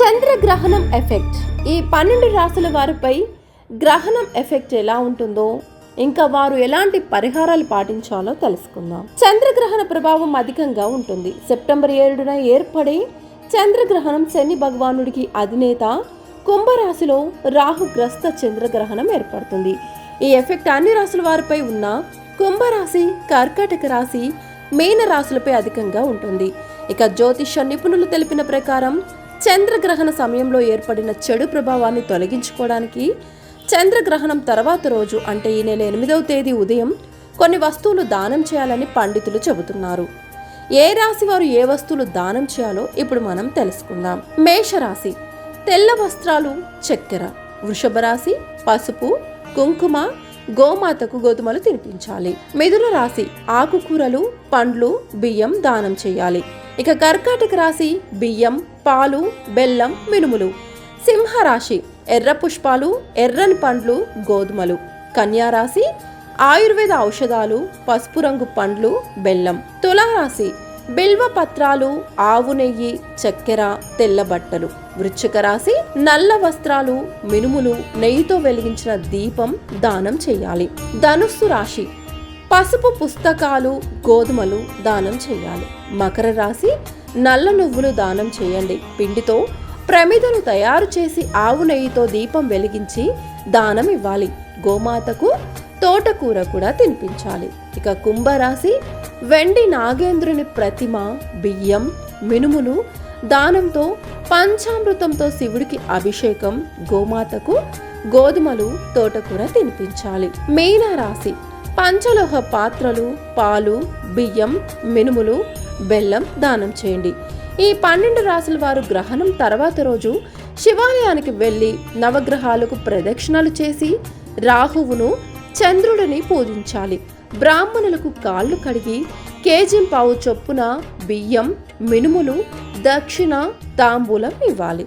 చంద్రగ్రహణం ఎఫెక్ట్. ఈ పన్నెండు రాసుల వారిపై గ్రహణం ఎఫెక్ట్ ఎలా ఉంటుందో ఇంకా వారు ఎలాంటి పరిహారాలు పాటించాలో తెలుసుకుందాం. చంద్రగ్రహణ ప్రభావం అధికంగా ఉంటుంది. సెప్టెంబర్ ఏడున ఏర్పడే చంద్రగ్రహణం శని భగవానుడికి అధినేత. కుంభరాశిలో రాహుగ్రస్త చంద్రగ్రహణం ఏర్పడుతుంది. ఈ ఎఫెక్ట్ అన్ని రాసుల వారిపై ఉన్న కుంభరాశి కర్కాటక రాశి మేన రాశులపై అధికంగా ఉంటుంది. ఇక జ్యోతిష నిపుణులు తెలిపిన ప్రకారం చంద్రగ్రహణ సమయంలో ఏర్పడిన చెడు ప్రభావాన్ని తొలగించుకోవడానికి చంద్రగ్రహణం తర్వాత రోజు అంటే ఈ నెల ఎనిమిదవ తేదీ ఉదయం కొన్ని వస్తువులు దానం చేయాలని పండితులు చెబుతున్నారు. ఏ రాశి వారు ఏ వస్తువులు దానం చేయాలో ఇప్పుడు మనం తెలుసుకుందాం. మేషరాశి తెల్ల వస్త్రాలు చక్కెర వృషభ రాశి పసుపు కుంకుమ గోమాతకు గోధుమలు తినిపించాలి. మిథున రాశి ఆకుకూరలు పండ్లు బియ్యం దానం చేయాలి. ఇక కర్కాటక రాశి బియ్యం పాలు బెల్లం మినుములు. సింహరాశి ఎర్ర పుష్పాలు ఎర్రని పండ్లు గోధుమలు. కన్యారాశి ఆయుర్వేద ఔషధాలు పసుపు రంగు పండ్లు బెల్లం. తులారాశి బిల్వ పత్రాలు ఆవు నెయ్యి చక్కెర తెల్ల బట్టలు. వృశ్చిక రాశి నల్ల వస్త్రాలు మినుములు నెయ్యితో వెలిగించిన దీపం దానం చేయాలి. ధనుస్సు రాశి పసుపు పుస్తకాలు గోధుమలు దానం చేయాలి. మకర రాశి నల్ల నువ్వులు దానం చేయండి. పిండితో ప్రమిదను తయారు చేసి ఆవు నెయ్యితో దీపం వెలిగించి దానం ఇవ్వాలి. గోమాతకు తోటకూర కూడా తినిపించాలి. ఇక కుంభరాశి వెండి నాగేంద్రుని ప్రతిమ బియ్యం మినుములు దానంతో పంచామృతంతో శివుడికి అభిషేకం గోమాతకు గోధుమలు తోటకూర తినిపించాలి. మీన రాశి పంచలోహ పాత్రలు పాలు బియ్యం మినుములు బెల్లం దానం చేయండి. ఈ పన్నెండు రాసుల వారు గ్రహణం తర్వాత రోజు శివాలయానికి వెళ్ళి నవగ్రహాలకు ప్రదక్షిణలు చేసి రాహువును చంద్రుడిని పూజించాలి. బ్రాహ్మణులకు కాళ్ళు కడిగి కేజీ పావు చొప్పున బియ్యం మినుములు దక్షిణ తాంబూలం ఇవ్వాలి.